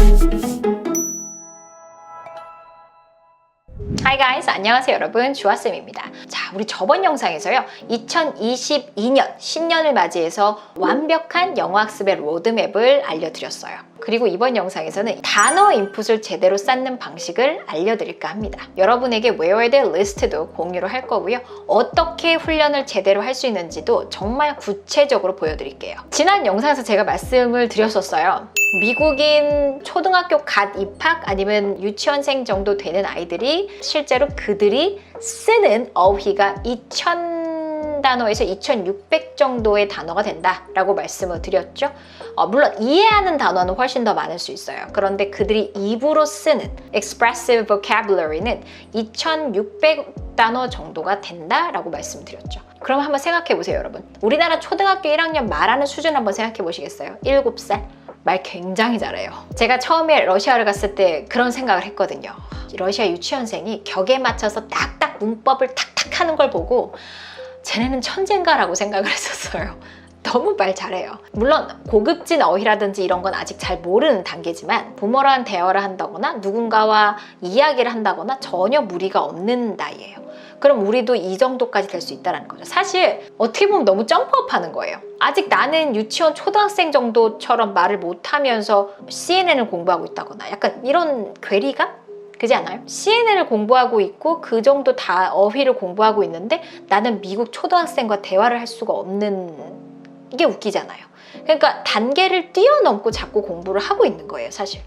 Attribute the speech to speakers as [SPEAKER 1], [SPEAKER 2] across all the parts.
[SPEAKER 1] Hi guys, 안녕하세요 여러분, 주아쌤입니다. 자, 우리 저번 영상에서요, 2022년 신년을 맞이해서 완벽한 영어학습의 로드맵을 알려드렸어요. 그리고 이번 영상에서는 단어 인풋을 제대로 쌓는 방식을 알려드릴까 합니다. 여러분에게 외워야 될 리스트도 공유를 할 거고요. 어떻게 훈련을 제대로 할 수 있는지도 정말 구체적으로 보여드릴게요. 지난 영상에서 제가 말씀을 드렸었어요. 미국인 초등학교 갓 입학 아니면 유치원생 정도 되는 아이들이 실제로 그들이 쓰는 어휘가 2000 단어에서 2600 정도의 단어가 된다라고 말씀을 드렸죠. 어, 물론 이해하는 단어는 훨씬 더 많을 수 있어요. 그런데 그들이 입으로 쓰는 expressive vocabulary는 2600 단어 정도가 된다라고 말씀드렸죠. 그럼 한번 생각해 보세요, 여러분. 우리나라 초등학교 1학년 말하는 수준 한번 생각해 보시겠어요? 7살? 말 굉장히 잘해요. 제가 처음에 러시아를 갔을 때 그런 생각을 했거든요. 러시아 유치원생이 격에 맞춰서 딱딱 문법을 탁탁 하는 걸 보고 쟤네는 천재인가라고 생각을 했었어요. 너무 말 잘해요. 물론 고급진 어휘라든지 이런 건 아직 잘 모르는 단계지만 부모랑 대화를 한다거나 누군가와 이야기를 한다거나 전혀 무리가 없는 나이예요. 그럼 우리도 이 정도까지 될 수 있다는 거죠. 사실 어떻게 보면 너무 점프업 하는 거예요. 아직 나는 유치원 초등학생 정도처럼 말을 못하면서 CNN을 공부하고 있다거나 약간 이런 괴리감? 그지 않아요? CNN을 공부하고 있고 그 정도 다 어휘를 공부하고 있는데 나는 미국 초등학생과 대화를 할 수가 없는 이게 웃기잖아요. 그러니까 단계를 뛰어넘고 자꾸 공부를 하고 있는 거예요, 사실.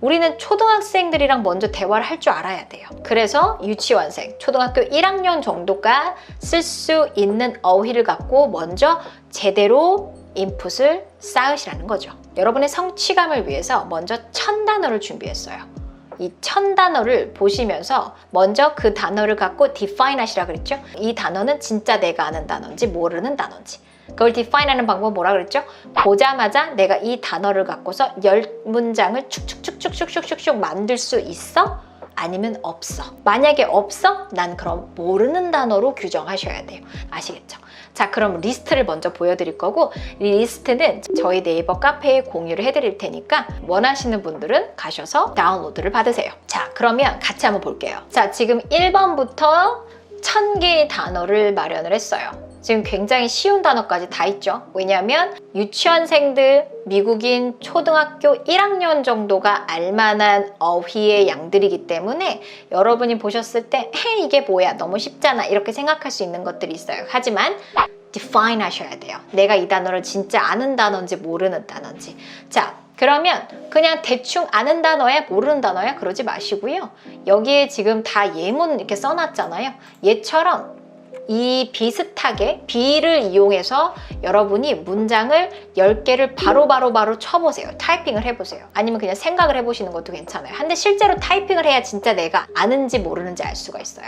[SPEAKER 1] 우리는 초등학생들이랑 먼저 대화를 할 줄 알아야 돼요. 그래서 유치원생, 초등학교 1학년 정도가 쓸 수 있는 어휘를 갖고 먼저 제대로 인풋을 쌓으시라는 거죠. 여러분의 성취감을 위해서 먼저 천 단어를 준비했어요. 이 천 단어를 보시면서 먼저 그 단어를 갖고 define 하시라 그랬죠? 이 단어는 진짜 내가 아는 단어인지 모르는 단어인지. 그걸 define 하는 방법 뭐라 그랬죠? 보자마자 내가 이 단어를 갖고서 열 문장을 축축축축축축축 만들 수 있어? 아니면 없어. 만약에 없어? 난 그럼 모르는 단어로 규정하셔야 돼요. 아시겠죠? 자, 그럼 리스트를 먼저 보여드릴 거고 이 리스트는 저희 네이버 카페에 공유를 해드릴 테니까 원하시는 분들은 가셔서 다운로드를 받으세요. 자, 그러면 같이 한번 볼게요. 자, 지금 1번부터 1000개의 단어를 마련을 했어요. 지금 굉장히 쉬운 단어까지 다 있죠. 왜냐하면 유치원생들, 미국인 초등학교 1학년 정도가 알만한 어휘의 양들이기 때문에 여러분이 보셨을 때, 헤, 이게 뭐야? 너무 쉽잖아. 이렇게 생각할 수 있는 것들이 있어요. 하지만 define 하셔야 돼요. 내가 이 단어를 진짜 아는 단어인지 모르는 단어인지. 자, 그러면 그냥 대충 아는 단어야 모르는 단어야 그러지 마시고요. 여기에 지금 다 예문 이렇게 써놨잖아요. 얘처럼 이 비슷하게 비를 이용해서 여러분이 문장을 10개를 바로 바로 바로 쳐보세요. 타이핑을 해보세요. 아니면 그냥 생각을 해보시는 것도 괜찮아요. 근데 실제로 타이핑을 해야 진짜 내가 아는지 모르는지 알 수가 있어요.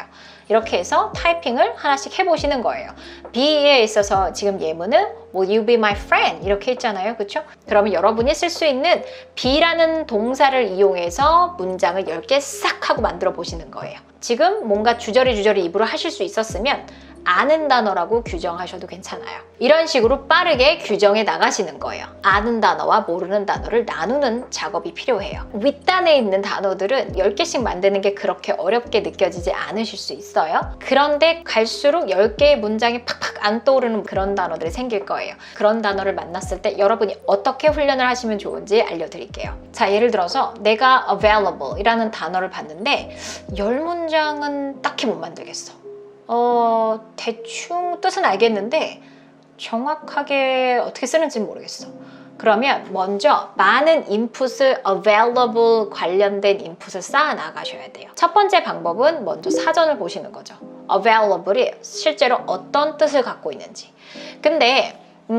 [SPEAKER 1] 이렇게 해서 타이핑을 하나씩 해보시는 거예요. B에 있어서 지금 예문은 Will you be my friend? 이렇게 했잖아요. 그렇죠? 그러면 여러분이 쓸 수 있는 be라는 동사를 이용해서 문장을 10개 싹 하고 만들어 보시는 거예요. 지금 뭔가 주저리 주저리 입으로 하실 수 있었으면 아는 단어라고 규정하셔도 괜찮아요. 이런 식으로 빠르게 규정해 나가시는 거예요. 아는 단어와 모르는 단어를 나누는 작업이 필요해요. 윗단에 있는 단어들은 10개씩 만드는 게 그렇게 어렵게 느껴지지 않으실 수 있어요. 그런데 갈수록 10개의 문장이 팍팍 안 떠오르는 그런 단어들이 생길 거예요. 그런 단어를 만났을 때 여러분이 어떻게 훈련을 하시면 좋은지 알려드릴게요. 자, 예를 들어서 내가 available 이라는 단어를 봤는데 10문장은 딱히 못 만들겠어. 어, 대충 뜻은 알겠는데 정확하게 어떻게 쓰는지는 모르겠어. 그러면 먼저 많은 인풋을 available 관련된 인풋을 쌓아 나가셔야 돼요. 첫 번째 방법은 먼저 사전을 보시는 거죠. available이 실제로 어떤 뜻을 갖고 있는지. 근데 음,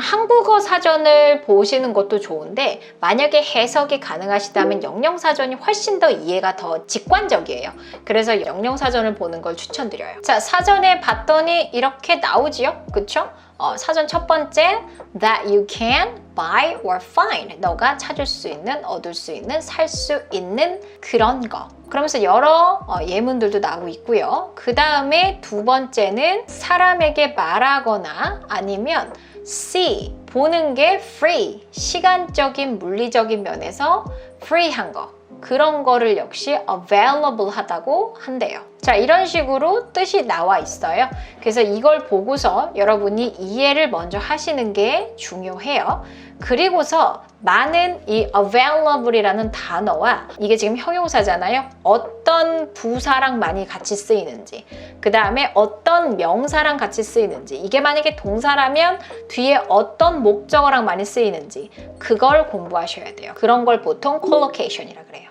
[SPEAKER 1] 한국어 사전을 보시는 것도 좋은데 만약에 해석이 가능하시다면 영영 사전이 훨씬 더 이해가 더 직관적이에요. 그래서 영영 사전을 보는 걸 추천드려요. 자, 사전에 봤더니 이렇게 나오지요? 그쵸? 어, 사전 첫 번째 that you can buy or find 너가 찾을 수 있는, 얻을 수 있는, 살 수 있는 그런 거. 그러면서 여러 어, 예문들도 나오고 있고요. 그 다음에 두 번째는 사람에게 말하거나 아니면 see, 보는 게 free, 시간적인 물리적인 면에서 free한 거. 그런 거를 역시 available 하다고 한대요. 자, 이런 식으로 뜻이 나와 있어요. 그래서 이걸 보고서 여러분이 이해를 먼저 하시는 게 중요해요. 그리고서 많은 이 available이라는 단어와 이게 지금 형용사잖아요. 어떤 부사랑 많이 같이 쓰이는지, 그 다음에 어떤 명사랑 같이 쓰이는지, 이게 만약에 동사라면 뒤에 어떤 목적어랑 많이 쓰이는지, 그걸 공부하셔야 돼요. 그런 걸 보통 collocation이라 그래요.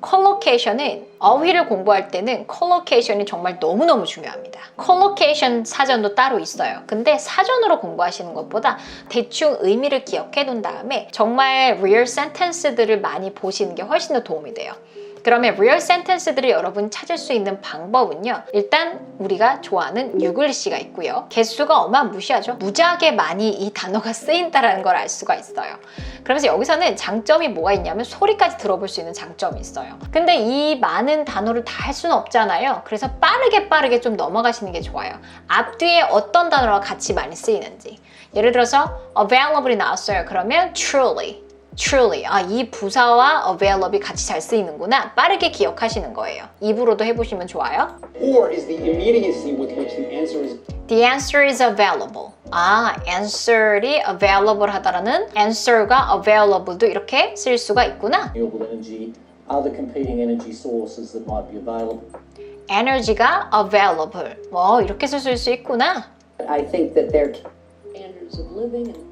[SPEAKER 1] 컬로케이션은 어휘를 공부할 때는 컬로케이션이 정말 너무너무 중요합니다. 컬로케이션 사전도 따로 있어요. 근데 사전으로 공부하시는 것보다 대충 의미를 기억해 둔 다음에 정말 real sentence들을 많이 보시는 게 훨씬 더 도움이 돼요. 그러면 real sentence들을 여러분 찾을 수 있는 방법은요. 일단 우리가 좋아하는 유글씨가 있고요. 개수가 어마무시하죠. 무지하게 많이 이 단어가 쓰인다라는 걸 알 수가 있어요. 그러면서 여기서는 장점이 뭐가 있냐면 소리까지 들어볼 수 있는 장점이 있어요. 근데 이 많은 단어를 다 할 수는 없잖아요. 그래서 빠르게 빠르게 좀 넘어가시는 게 좋아요. 앞뒤에 어떤 단어가 같이 많이 쓰이는지. 예를 들어서 available이 나왔어요. 그러면 truly. Truly. 아, 이 부사와 available이 같이 잘 쓰이는구나. 빠르게 기억하시는 거예요. 입으로도 해보시면 좋아요.
[SPEAKER 2] Or is the immediacy with which the answer is
[SPEAKER 1] The answer is available. 아, answer이 available 하다라는 answer가 available도 이렇게 쓸 수가 있구나.
[SPEAKER 3] renewable energy, other competing energy sources that might be available.
[SPEAKER 1] energy가 available. 뭐 이렇게 쓸 수 있구나.
[SPEAKER 4] I think that they're
[SPEAKER 5] standards of living and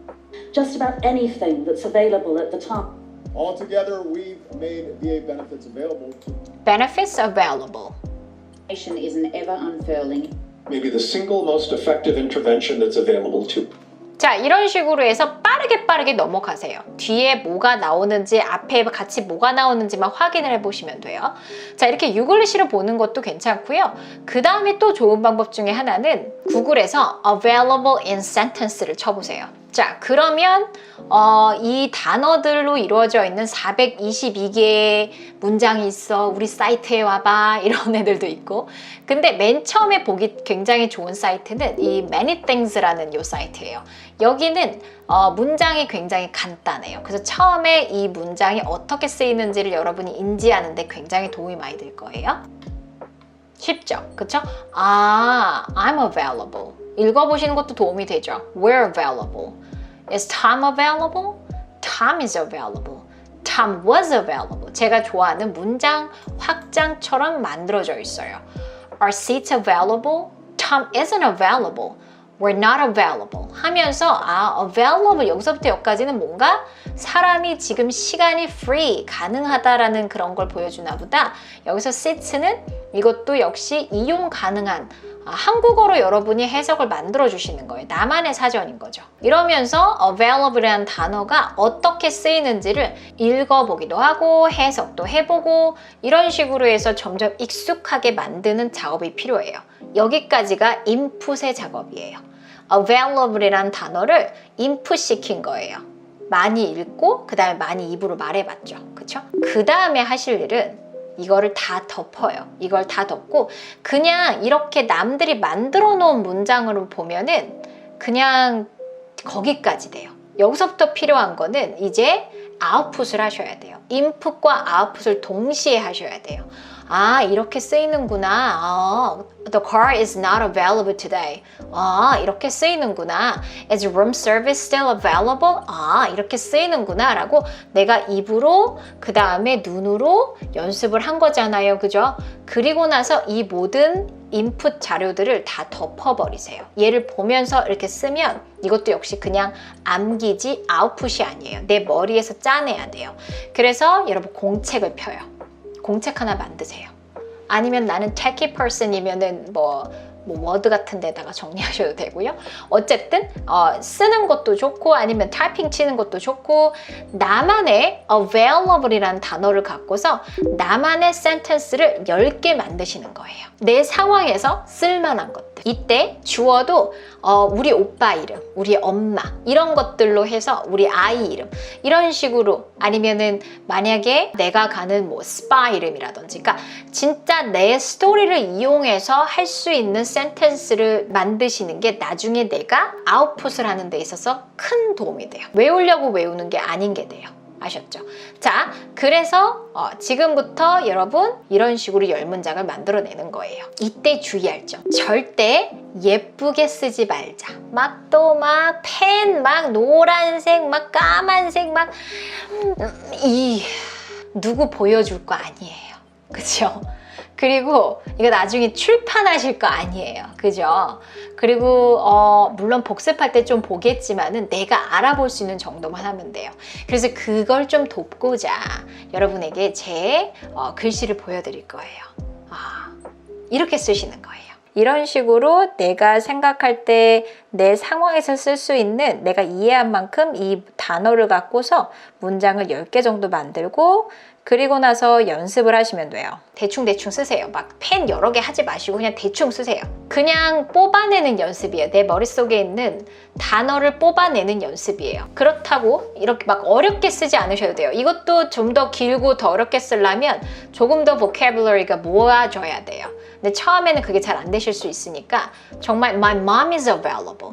[SPEAKER 6] just about anything that's available at the time.
[SPEAKER 7] Altogether, we've made VA benefits available to
[SPEAKER 1] benefits available.
[SPEAKER 5] nation is an ever unfurling
[SPEAKER 8] maybe the single most effective intervention that's available to
[SPEAKER 1] 자, 이런 식으로 해서 빠르게 빠르게 넘어가세요. 뒤에 뭐가 나오는지, 앞에 같이 뭐가 나오는지만 확인을 해보시면 돼요. 자, 이렇게 유글리시를 보는 것도 괜찮고요. 그 다음에 또 좋은 방법 중에 하나는 구글에서 available in sentence를 쳐보세요. 자, 그러면 어, 이 단어들로 이루어져 있는 422개의 문장이 있어. 우리 사이트에 와봐. 이런 애들도 있고. 근데 맨 처음에 보기 굉장히 좋은 사이트는 이 Many Things라는 요 사이트예요. 여기는 어, 문장이 굉장히 간단해요. 그래서 처음에 이 문장이 어떻게 쓰이는지를 여러분이 인지하는데 굉장히 도움이 많이 될 거예요. 쉽죠? 그쵸? 아, I'm available. 읽어보시는 것도 도움이 되죠. We're available. Is Tom available? Tom is available. Tom was available. 제가 좋아하는 문장 확장처럼 만들어져 있어요. Are seats available? Tom isn't available. We're not available. 하면서 아, available 여기서부터 여기까지는 뭔가 사람이 지금 시간이 free, 가능하다라는 그런 걸 보여주나 보다. 여기서 seats는 이것도 역시 이용 가능한 아, 한국어로 여러분이 해석을 만들어 주시는 거예요. 나만의 사전인 거죠. 이러면서 available이라는 단어가 어떻게 쓰이는지를 읽어보기도 하고 해석도 해보고 이런 식으로 해서 점점 익숙하게 만드는 작업이 필요해요. 여기까지가 인풋의 작업이에요. available이라는 단어를 인풋 시킨 거예요. 많이 읽고 그 다음에 많이 입으로 말해봤죠. 그쵸? 그 다음에 하실 일은 이거를 다 덮어요. 이걸 다 덮고 그냥 이렇게 남들이 만들어 놓은 문장으로 보면은 그냥 거기까지 돼요. 여기서부터 필요한 거는 이제 아웃풋을 하셔야 돼요. 인풋과 아웃풋을 동시에 하셔야 돼요. 아, 이렇게 쓰이는구나. 아, the car is not available today. 아, 이렇게 쓰이는구나. Is room service still available? 아, 이렇게 쓰이는구나. 라고 내가 입으로, 그 다음에 눈으로 연습을 한 거잖아요. 그죠? 그리고 나서 이 모든 인풋 자료들을 다 덮어버리세요. 얘를 보면서 이렇게 쓰면 이것도 역시 그냥 암기지 아웃풋이 아니에요. 내 머리에서 짜내야 돼요. 그래서 여러분 공책을 펴요. 공책 하나 만드세요. 아니면 나는 techie person이면은 뭐, 뭐 워드 같은 데다가 정리하셔도 되고요. 어쨌든 어, 쓰는 것도 좋고 아니면 타이핑 치는 것도 좋고 나만의 available이라는 단어를 갖고서 나만의 sentence를 10개 만드시는 거예요. 내 상황에서 쓸만한 것 들. 이때 주어도 어, 우리 오빠 이름, 우리 엄마 이런 것들로 해서 우리 아이 이름 이런 식으로 아니면은 만약에 내가 가는 뭐 스파 이름이라든지 그러니까 진짜 내 스토리를 이용해서 할 수 있는 센텐스를 만드시는 게 나중에 내가 아웃풋을 하는 데 있어서 큰 도움이 돼요. 외우려고 외우는 게 아닌 게 돼요. 아셨죠? 자, 그래서 어, 지금부터 여러분 이런 식으로 열 문장을 만들어내는 거예요. 이때 주의할 점. 절대 예쁘게 쓰지 말자. 막 또 막 펜 막 노란색 막 까만색 막 이 누구 보여줄 거 아니에요. 그죠? 그리고 이거 나중에 출판하실 거 아니에요. 그죠? 그리고 어, 물론 복습할 때 좀 보겠지만은 내가 알아볼 수 있는 정도만 하면 돼요. 그래서 그걸 좀 돕고자 여러분에게 제 어, 글씨를 보여드릴 거예요. 아, 이렇게 쓰시는 거예요. 이런 식으로 내가 생각할 때 내 상황에서 쓸 수 있는 내가 이해한 만큼 이 단어를 갖고서 문장을 10개 정도 만들고 그리고 나서 연습을 하시면 돼요. 대충대충 쓰세요. 막 펜 여러 개 하지 마시고 그냥 대충 쓰세요. 그냥 뽑아내는 연습이에요. 내 머릿속에 있는 단어를 뽑아내는 연습이에요. 그렇다고 이렇게 막 어렵게 쓰지 않으셔도 돼요. 이것도 좀 더 길고 더 어렵게 쓰려면 조금 더 vocabulary가 모아져야 돼요. 근데 처음에는 그게 잘 안 되실 수 있으니까 정말 my mom is available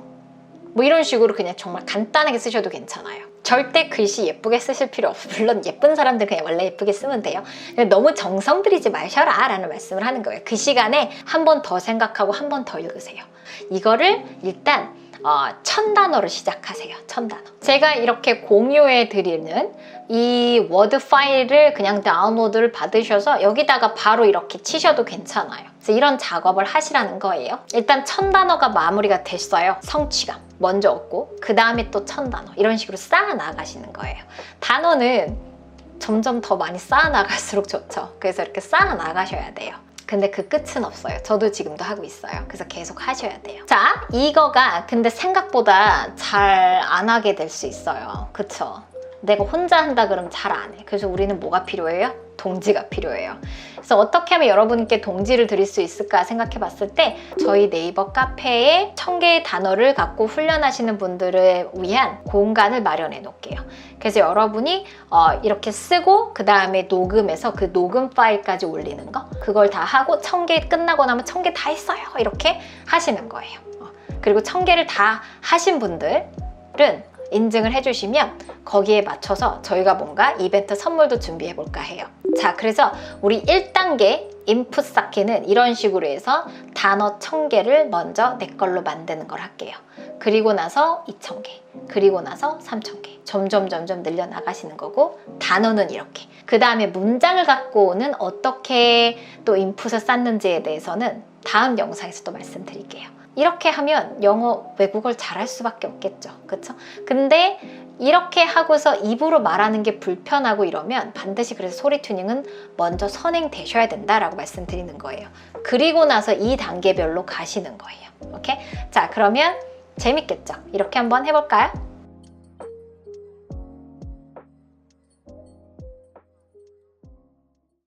[SPEAKER 1] 뭐 이런 식으로 그냥 정말 간단하게 쓰셔도 괜찮아요. 절대 글씨 예쁘게 쓰실 필요 없어. 물론 예쁜 사람들 그냥 원래 예쁘게 쓰면 돼요. 너무 정성 들이지 마셔라 라는 말씀을 하는 거예요. 그 시간에 한 번 더 생각하고 한 번 더 읽으세요. 이거를 일단 어, 천 단어로 시작하세요. 천 단어. 제가 이렇게 공유해 드리는 이 워드 파일을 그냥 다운로드를 받으셔서 여기다가 바로 이렇게 치셔도 괜찮아요. 그래서 이런 작업을 하시라는 거예요. 일단 천 단어가 마무리가 됐어요. 성취감 먼저 얻고 그 다음에 또 천 단어 이런 식으로 쌓아 나가시는 거예요. 단어는 점점 더 많이 쌓아 나갈수록 좋죠. 그래서 이렇게 쌓아 나가셔야 돼요. 근데 그 끝은 없어요. 저도 지금도 하고 있어요. 그래서 계속 하셔야 돼요. 자, 이거가 근데 생각보다 잘 안 하게 될 수 있어요. 그쵸? 내가 혼자 한다 그러면 잘 안 해. 그래서 우리는 뭐가 필요해요? 동지가 필요해요. 그래서 어떻게 하면 여러분께 동지를 드릴 수 있을까 생각해 봤을 때 저희 네이버 카페에 천 개의 단어를 갖고 훈련하시는 분들을 위한 공간을 마련해 놓을게요. 그래서 여러분이 어, 이렇게 쓰고 그 다음에 녹음해서 그 녹음 파일까지 올리는 거 그걸 다 하고 천개 끝나고 나면 천 개 다 했어요 이렇게 하시는 거예요. 어, 그리고 천 개를 다 하신 분들은 인증을 해주시면 거기에 맞춰서 저희가 뭔가 이벤트 선물도 준비해 볼까 해요. 자, 그래서 우리 1단계 인풋 쌓기는 이런 식으로 해서 단어 1000개를 먼저 내 걸로 만드는 걸 할게요. 그리고 나서 2000개, 그리고 나서 3000개. 점점 점점 늘려 나가시는 거고 단어는 이렇게. 그 다음에 문장을 갖고 오는 어떻게 또 인풋을 쌓는지에 대해서는 다음 영상에서 또 말씀드릴게요. 이렇게 하면 영어 외국어를 잘할 수밖에 없겠죠. 그렇죠? 근데 이렇게 하고서 입으로 말하는 게 불편하고 이러면 반드시 그래서 소리 튜닝은 먼저 선행되셔야 된다라고 말씀드리는 거예요. 그리고 나서 이 단계별로 가시는 거예요. 오케이? 자, 그러면 재밌겠죠? 이렇게 한번 해볼까요?